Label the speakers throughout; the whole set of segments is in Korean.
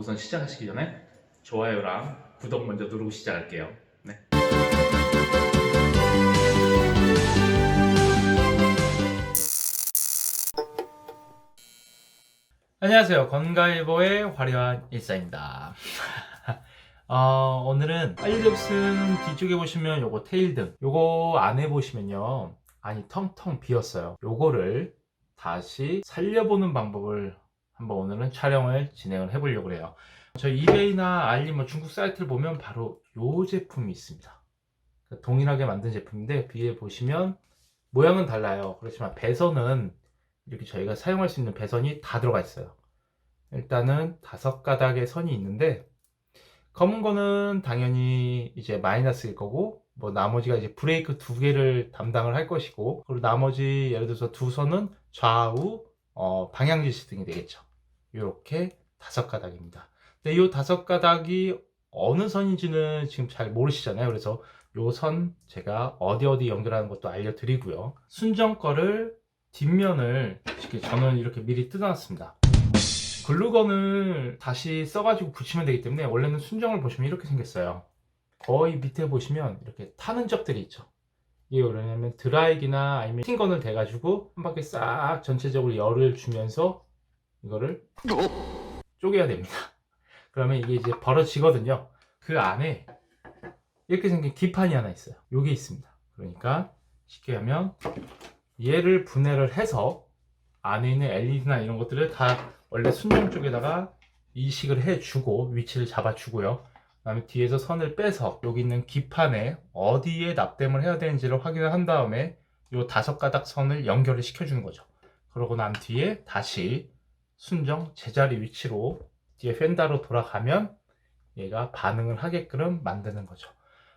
Speaker 1: 우선 시작하시기 전에 좋아요랑 구독 먼저 누르고 시작할게요. 네. 안녕하세요. 건가일보의 화려한 일상입니다. 어, 오늘은 빨리급슨 뒤쪽에 보시면 요거 테일등 요거 안에 보시면요 안이 텅텅 비었어요. 요거를 다시 살려보는 방법을 한번 오늘은 촬영을 진행을 해보려고 해요. 저희 이베이나 알리 뭐 중국 사이트를 보면 바로 요 제품이 있습니다. 그러니까 동일하게 만든 제품인데 위에 보시면 모양은 달라요. 그렇지만 배선은 이렇게 저희가 사용할 수 있는 배선이 다 들어가 있어요. 일단은 다섯 가닥의 선이 있는데 검은 거는 당연히 이제 마이너스일 거고 뭐 나머지가 이제 브레이크 두 개를 담당을 할 것이고 그리고 나머지 예를 들어서 두 선은 좌우 어, 방향지시 등이 되겠죠. 이렇게 다섯 가닥입니다. 근데 이 다섯 가닥이 어느 선인지는 지금 잘 모르시잖아요. 그래서 요선 제가 어디 어디 연결하는 것도 알려드리고요. 순정 거를 뒷면을 이렇게 저는 이렇게 미리 뜯어놨습니다. 글루건을 다시 써가지고 붙이면 되기 때문에 원래는 순정을 보시면 이렇게 생겼어요. 거의 밑에 보시면 이렇게 타는 적들이 있죠. 이게 왜냐면 드라이기나 아니면 팅건을 대가지고 한 바퀴 싹 전체적으로 열을 주면서 이거를 쪼개야 됩니다. 그러면 이게 이제 벌어지거든요. 그 안에 이렇게 생긴 기판이 하나 있어요. 요게 있습니다. 그러니까 쉽게 하면 얘를 분해를 해서 안에 있는 LED나 이런 것들을 다 원래 순정 쪽에다가 이식을 해주고 위치를 잡아주고요. 그다음에 뒤에서 선을 빼서 여기 있는 기판에 어디에 납땜을 해야 되는지를 확인을 한 다음에 요 다섯 가닥 선을 연결을 시켜주는 거죠. 그러고 난 뒤에 다시 순정 제자리 위치로 뒤에 펜다로 돌아가면 얘가 반응을 하게끔 만드는 거죠.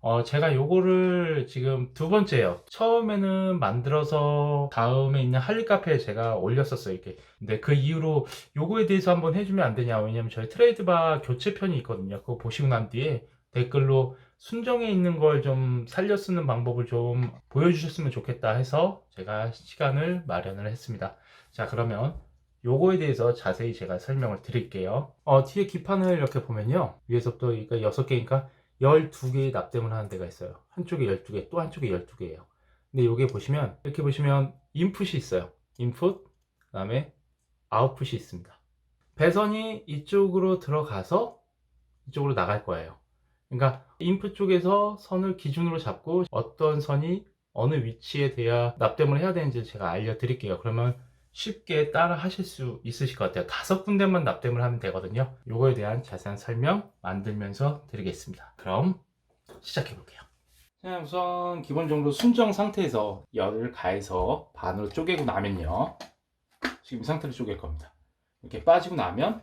Speaker 1: 어, 제가 요거를 지금 두 번째예요. 처음에는 만들어서 다음에 있는 할리 카페에 제가 올렸었어요. 이렇게. 근데 그 이후로 요거에 대해서 한번 해주면 안 되냐. 왜냐면 저희 트레이드바 교체편이 있거든요. 그거 보시고 난 뒤에 댓글로 순정에 있는 걸 좀 살려 쓰는 방법을 좀 보여주셨으면 좋겠다 해서 제가 시간을 마련을 했습니다. 자, 그러면 요거에 대해서 자세히 제가 설명을 드릴게요. 어, 뒤에 기판을 이렇게 보면요. 위에서부터 그러니까 6개니까 12개의 납땜을 하는 데가 있어요. 한쪽에 12개, 또 한쪽에 12개예요. 근데 여기 보시면 이렇게 보시면 인풋이 있어요. 인풋, 그다음에 아웃풋이 있습니다. 배선이 이쪽으로 들어가서 이쪽으로 나갈 거예요. 그러니까 인풋 쪽에서 선을 기준으로 잡고 어떤 선이 어느 위치에 돼야 납땜을 해야 되는지 제가 알려드릴게요. 그러면 쉽게 따라 하실 수 있으실 것 같아요. 다섯 군데만 납땜을 하면 되거든요. 요거에 대한 자세한 설명 만들면서 드리겠습니다. 그럼 시작해 볼게요. 자, 우선 기본적으로 순정 상태에서 열을 가해서 반으로 쪼개고 나면요. 지금 이 상태로 쪼갤 겁니다. 이렇게 빠지고 나면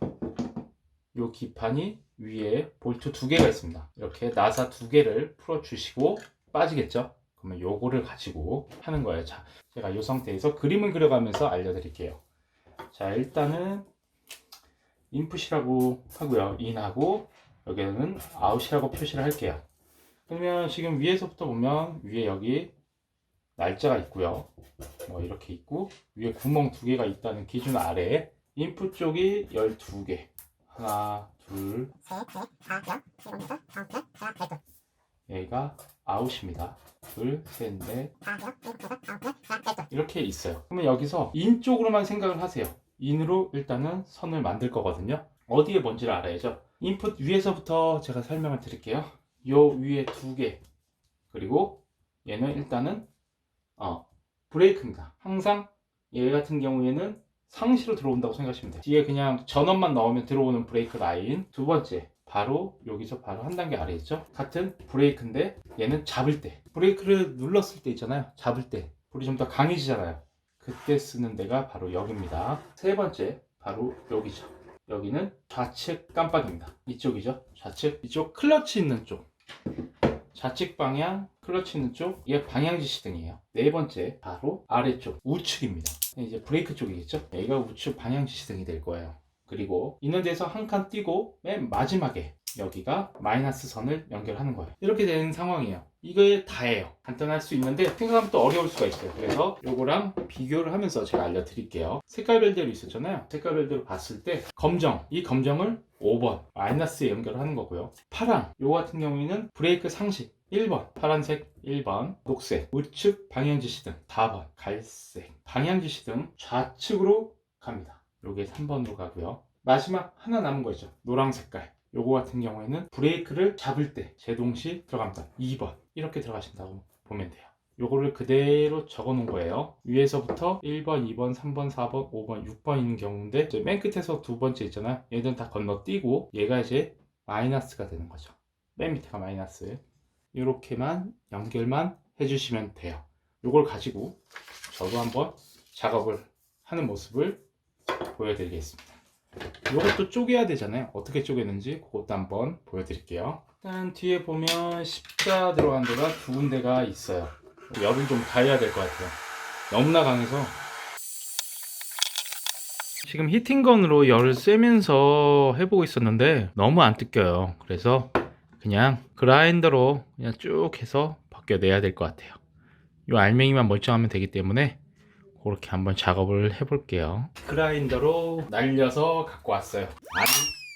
Speaker 1: 요 기판이 위에 볼트 두 개가 있습니다. 이렇게 나사 두 개를 풀어 주시고 빠지겠죠? 그러면 요거를 가지고 하는 거예요. 자, 제가 이 상태에서 그림을 그려가면서 알려드릴게요. 자, 일단은 인풋이라고 하고요. 인하고 여기는 아웃이라고 표시를 할게요. 그러면 지금 위에서부터 보면 위에 여기 날짜가 있고요. 뭐 이렇게 있고 위에 구멍 두 개가 있다는 기준 아래에 인풋 쪽이 12개. 하나, 둘, 얘가 아웃입니다. 둘, 셋, 넷. 이렇게 있어요. 그러면 여기서 인 쪽으로만 생각을 하세요. 인으로 일단은 선을 만들 거거든요. 어디에 뭔지를 알아야죠. 인풋 위에서부터 제가 설명을 드릴게요. 요 위에 두 개. 그리고 얘는 일단은 어, 브레이크입니다. 항상 얘 같은 경우에는 상시로 들어온다고 생각하시면 돼요. 뒤에 그냥 전원만 넣으면 들어오는 브레이크 라인. 두 번째, 바로 여기서 바로 한 단계 아래 있죠? 같은 브레이크인데 얘는 잡을 때. 브레이크를 눌렀을 때 있잖아요. 잡을 때. 불이 좀 더 강해지잖아요. 그때 쓰는 데가 바로 여기입니다. 세 번째, 바로 여기죠. 여기는 좌측 깜빡입니다. 이쪽이죠. 좌측. 이쪽 클러치 있는 쪽. 좌측 방향, 클러치 있는 쪽, 이게 방향 지시등이에요. 네 번째, 바로 아래쪽, 우측입니다. 이제 브레이크 쪽이겠죠? 얘가 우측 방향 지시등이 될 거예요. 그리고 있는 데서 한 칸 띄고 맨 마지막에 여기가 마이너스 선을 연결하는 거예요. 이렇게 되는 상황이에요. 이게 다예요. 간단할 수 있는데 생각하면 또 어려울 수가 있어요. 그래서 요거랑 비교를 하면서 제가 알려드릴게요. 색깔별대로 있었잖아요. 색깔별대로 봤을 때 검정, 이 검정을 5번 마이너스에 연결하는 거고요. 파랑 요 같은 경우에는 브레이크 상식 1번 파란색 1번 녹색 우측 방향 지시 등 4번 갈색 방향 지시 등 좌측으로 갑니다. 요게 3번으로 가고요. 마지막 하나 남은 거 있죠. 노랑 색깔. 요거 같은 경우에는 브레이크를 잡을 때 제동 시 들어갑니다. 2번 이렇게 들어가신다고 보면 돼요. 요거를 그대로 적어 놓은 거예요. 위에서부터 1번, 2번, 3번, 4번, 5번, 6번 있는 경우인데 맨 끝에서 두 번째 있잖아요. 얘들은 다 건너뛰고 얘가 이제 마이너스가 되는 거죠. 맨 밑에가 마이너스. 이렇게만 연결만 해주시면 돼요. 요걸 가지고 저도 한번 작업을 하는 모습을 보여드리겠습니다. 이것도 쪼개야 되잖아요. 어떻게 쪼개는지 그것도 한번 보여드릴게요. 일단 뒤에 보면 십자 들어간 데가 두 군데가 있어요. 열을 좀 가해야 될 것 같아요. 너무나 강해서 지금 히팅건으로 열을 쐬면서 해보고 있었는데 너무 안 뜯겨요. 그래서 그냥 그라인더로 그냥 쭉 해서 벗겨내야 될 것 같아요. 이 알맹이만 멀쩡하면 되기 때문에 그렇게 한번 작업을 해볼게요. 그라인더로 날려서 갖고 왔어요. 아니,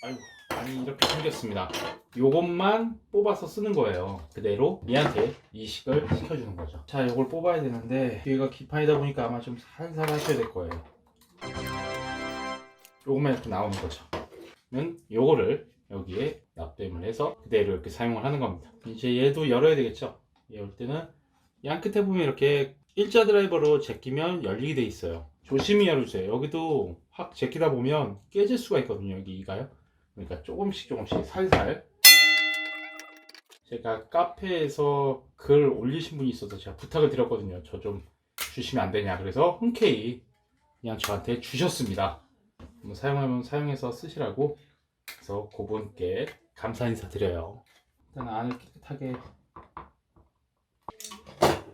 Speaker 1: 아이고, 아니 이렇게 생겼습니다. 요것만 뽑아서 쓰는 거예요. 그대로 얘한테 이식을 시켜주는 거죠. 자, 요걸 뽑아야 되는데 뒤가 기판이다 보니까 아마 좀 살살 하셔야 될 거예요. 요것만 이렇게 나오는 거죠. 는 요거를 여기에 납땜을 해서 그대로 이렇게 사용을 하는 겁니다. 이제 얘도 열어야 되겠죠. 얘 올 때는 양 끝에 보면 이렇게 일자 드라이버로 제끼면 열리게 돼 있어요. 조심히 열어주세요. 여기도 확 제끼다 보면 깨질 수가 있거든요. 여기 이가요. 그러니까 조금씩 조금씩 살살. 제가 카페에서 글 올리신 분이 있어서 제가 부탁을 드렸거든요. 저 좀 주시면 안 되냐. 그래서 흔쾌히 그냥 저한테 주셨습니다. 사용하면 사용해서 쓰시라고. 그래서 그분께 감사 인사 드려요. 일단 안을 깨끗하게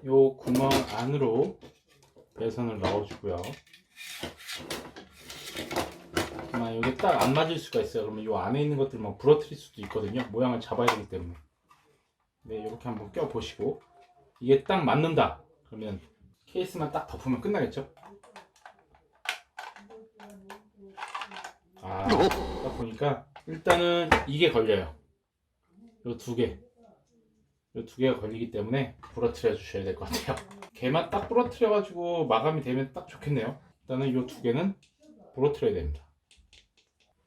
Speaker 1: 요 구멍 안으로 배선을 넣어주고요. 아마 여기 딱안 맞을 수가 있어요. 그러면 요 안에 있는 것들 뭐 부러뜨릴 수도 있거든요. 모양을 잡아야 되기 때문에. 네, 이렇게 한번 껴 보시고 이게 딱 맞는다. 그러면 케이스만 딱 덮으면 끝나겠죠? 아, 딱 보니까 일단은 이게 걸려요. 요 두 개. 요두 개가 걸리기 때문에 부러뜨려 주셔야 될 것 같아요. 개만 딱 부러뜨려 가지고 마감이 되면 딱 좋겠네요. 일단은 요두 개는 부러뜨려야 됩니다.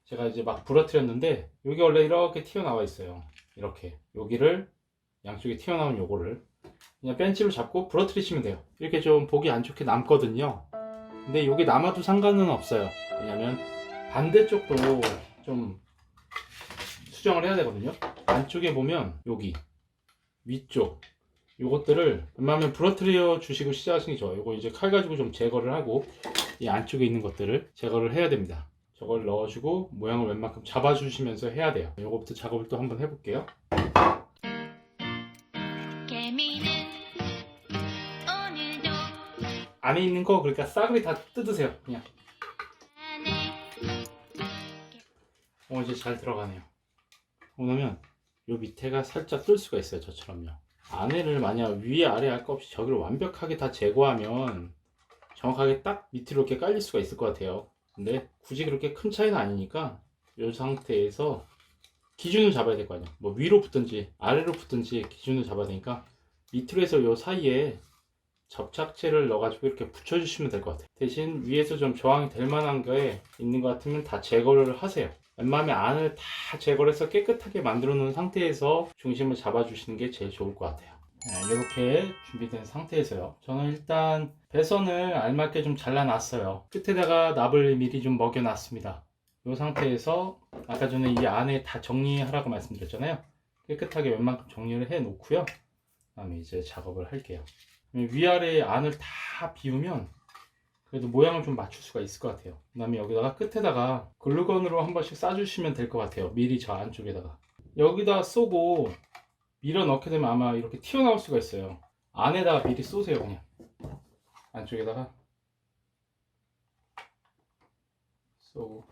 Speaker 1: 제가 이제 막 부러뜨렸는데 여기 원래 이렇게 튀어나와 있어요. 이렇게 여기를 양쪽에 튀어나온 요거를 그냥 벤치로 잡고 부러뜨리시면 돼요. 이렇게 좀 보기 안 좋게 남거든요. 근데 여기 남아도 상관은 없어요. 왜냐면 반대쪽도 좀 수정을 해야 되거든요. 안쪽에 보면 여기 위쪽 요것들을 웬만하면 부러뜨려 주시고 시작하시는 게 좋아요. 요거 이제 칼 가지고 좀 제거를 하고 이 안쪽에 있는 것들을 제거를 해야 됩니다. 저걸 넣어주고 모양을 웬만큼 잡아주시면서 해야 돼요. 요거부터 작업을 또 한번 해볼게요. 안에 있는 거 그러니까 싸그리 다 뜯으세요. 그냥. 어 이제 잘 들어가네요. 그러면 요 밑에가 살짝 뜰 수가 있어요. 저처럼요. 안에를 만약 위에 아래 할 거 없이 저기를 완벽하게 다 제거하면 정확하게 딱 밑으로 이렇게 깔릴 수가 있을 것 같아요. 근데 굳이 그렇게 큰 차이는 아니니까 이 상태에서 기준을 잡아야 될 거 아니야. 뭐 위로 붙든지 아래로 붙든지 기준을 잡아야 되니까 밑으로 해서 요 사이에 접착제를 넣어가지고 이렇게 붙여주시면 될 것 같아요. 대신 위에서 좀 저항이 될 만한 거에 있는 것 같으면 다 제거를 하세요. 웬만하면 안을 다 제거를 해서 깨끗하게 만들어 놓은 상태에서 중심을 잡아 주시는 게 제일 좋을 것 같아요. 이렇게 준비된 상태에서요. 저는 일단 배선을 알맞게 좀 잘라놨어요. 끝에다가 납을 미리 좀 먹여놨습니다. 이 상태에서 아까 전에 이 안에 다 정리하라고 말씀드렸잖아요. 깨끗하게 웬만큼 정리를 해 놓고요. 그다음에 이제 작업을 할게요. 위아래 안을 다 비우면 그래도 모양을 좀 맞출 수가 있을 것 같아요. 그 다음에 여기다가 끝에다가 글루건으로 한 번씩 싸주시면 될 것 같아요. 미리 저 안쪽에다가. 여기다 쏘고 밀어 넣게 되면 아마 이렇게 튀어나올 수가 있어요. 안에다가 미리 쏘세요, 그냥. 안쪽에다가. 쏘고.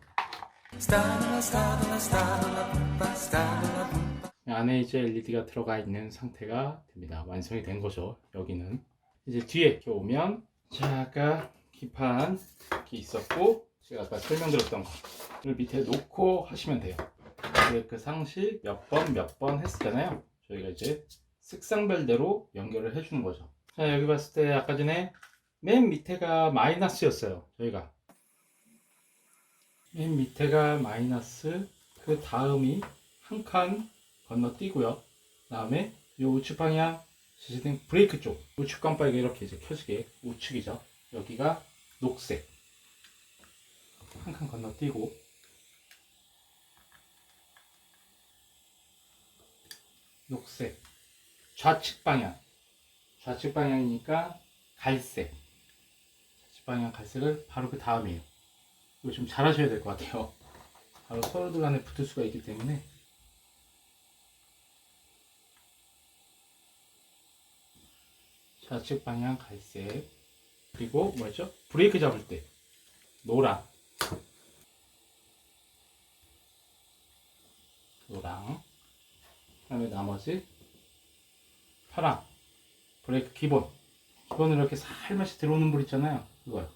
Speaker 1: 안에 이제 LED가 들어가 있는 상태가 됩니다. 완성이 된 거죠. 여기는. 이제 뒤에 이렇게 오면, 자, 아까 기판 이렇게 있었고, 제가 아까 설명드렸던 거를 밑에 놓고 하시면 돼요. 브레이크 상시 몇번 몇 번 했었잖아요. 저희가 이제 색상별대로 연결을 해주는 거죠. 자 여기 봤을 때 아까 전에 맨 밑에가 마이너스였어요. 저희가 맨 밑에가 마이너스 그 다음이 한 칸 건너뛰고요. 다음에 이 우측 방향 지지등 브레이크 쪽 우측 깜빡이가 이렇게 이제 켜지게 우측이죠. 여기가 녹색. 한 칸 건너뛰고. 녹색. 좌측 방향. 좌측 방향이니까 갈색. 좌측 방향 갈색을 바로 그 다음이에요. 이거 좀 잘하셔야 될 것 같아요. 바로 서로들 간에 붙을 수가 있기 때문에. 좌측 방향 갈색 그리고 뭐였죠? 브레이크 잡을 때. 노랑. 노랑. 그다음에 나머지 파랑. 브레이크 기본. 기본으로 이렇게 살며시 들어오는 불 있잖아요. 그거요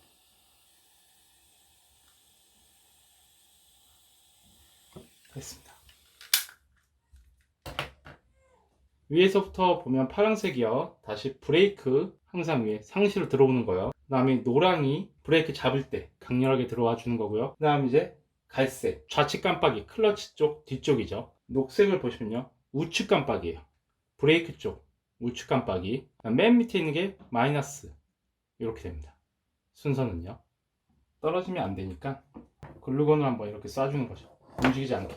Speaker 1: 됐습니다 위에서부터 보면 파란색이요. 다시 브레이크 항상 위에 상시로 들어오는 거예요. 그 다음에 노랑이 브레이크 잡을 때 강렬하게 들어와 주는 거고요. 그 다음 이제 갈색 좌측 깜빡이 클러치 쪽 뒤쪽이죠. 녹색을 보시면요. 우측 깜빡이에요. 브레이크 쪽 우측 깜빡이. 맨 밑에 있는 게 마이너스. 이렇게 됩니다. 순서는요. 떨어지면 안 되니까 글루건을 한번 이렇게 쏴주는 거죠. 움직이지 않게.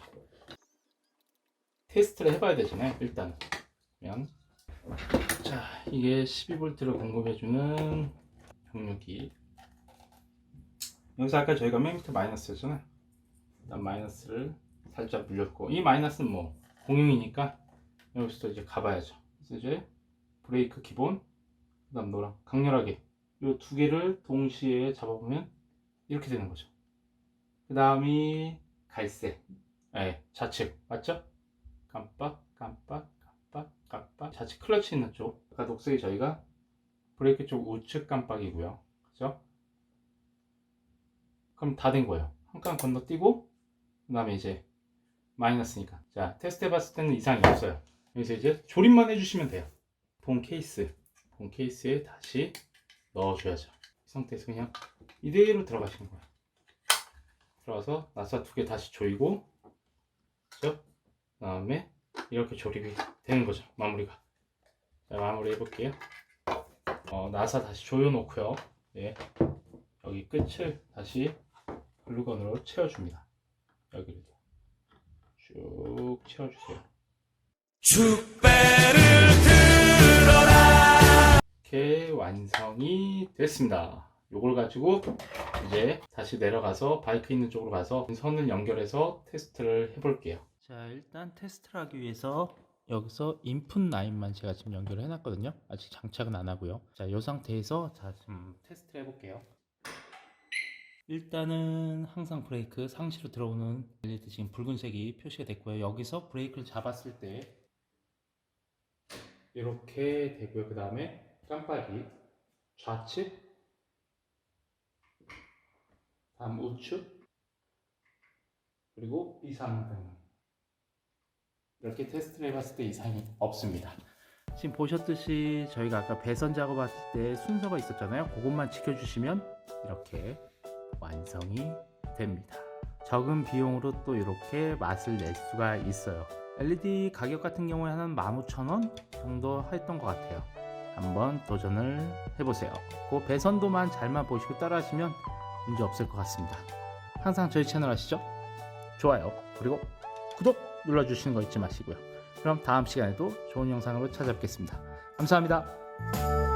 Speaker 1: 테스트를 해봐야 되잖아요 일단 그러 면 자 이게 12V를 공급해주는 병력이 여기서 아까 저희가 맨 밑에 마이너스였잖아요. 일단 마이너스를 살짝 물렸고 이 마이너스는 뭐 공용이니까 여기서 이제 가봐야죠. 그래서 이제 브레이크 기본 그 다음 노랑 강렬하게 이 두 개를 동시에 잡아보면 이렇게 되는 거죠. 그 다음이 갈색. 네, 좌측. 맞죠? 깜빡 깜빡 깜빡 깜빡. 좌측 클러치 있는 쪽. 아까 녹색이 저희가 브레이크 쪽 우측 깜빡이고요. 그죠? 그럼 다 된 거예요. 한 칸 건너뛰고 그 다음에 이제 마이너스니까. 자 테스트 해봤을 때는 이상이 없어요. 여기서 이제 조립만 해주시면 돼요. 본 케이스. 본 케이스에 다시 넣어줘야죠. 이 상태에서 그냥 이대로 들어가시는 거예요. 들어가서 나사 두 개 다시 조이고 그죠? 그 다음에 이렇게 조립이 되는 거죠 마무리가 자 마무리 해볼게요 어, 나사 다시 조여놓고요 네. 여기 끝을 다시 글루건으로 채워줍니다 여기를 쭉 채워주세요 이렇게 완성이 됐습니다. 요걸 가지고 이제 다시 내려가서 바이크 있는 쪽으로 가서 선을 연결해서 테스트를 해볼게요. 자, 일단 테스트를 하기 위해서 여기서 인풋 라인만 제가 지금 연결을 해놨거든요. 아직 장착은 안 하고요. 자, 이 상태에서 자, 좀 테스트를 해볼게요. 일단은 항상 브레이크 상시로 들어오는 LED 지금 붉은색이 표시가 됐고요. 여기서 브레이크를 잡았을 때 이렇게 되고요. 그 다음에 깜빡이 좌측 다음 우측 그리고 이상등 이렇게 테스트를 해봤을 때 이상이 없습니다. 지금 보셨듯이 저희가 아까 배선 작업했을 때 순서가 있었잖아요. 그것만 지켜주시면 이렇게 완성이 됩니다. 적은 비용으로 또 이렇게 맛을 낼 수가 있어요. LED 가격 같은 경우에 한 15,000원 정도 했던 것 같아요. 한번 도전을 해보세요. 그 배선도만 잘만 보시고 따라하시면 문제 없을 것 같습니다. 항상 저희 채널 아시죠? 좋아요 그리고 구독 눌러주시는 거 잊지 마시고요. 그럼 다음 시간에도 좋은 영상으로 찾아뵙겠습니다. 감사합니다.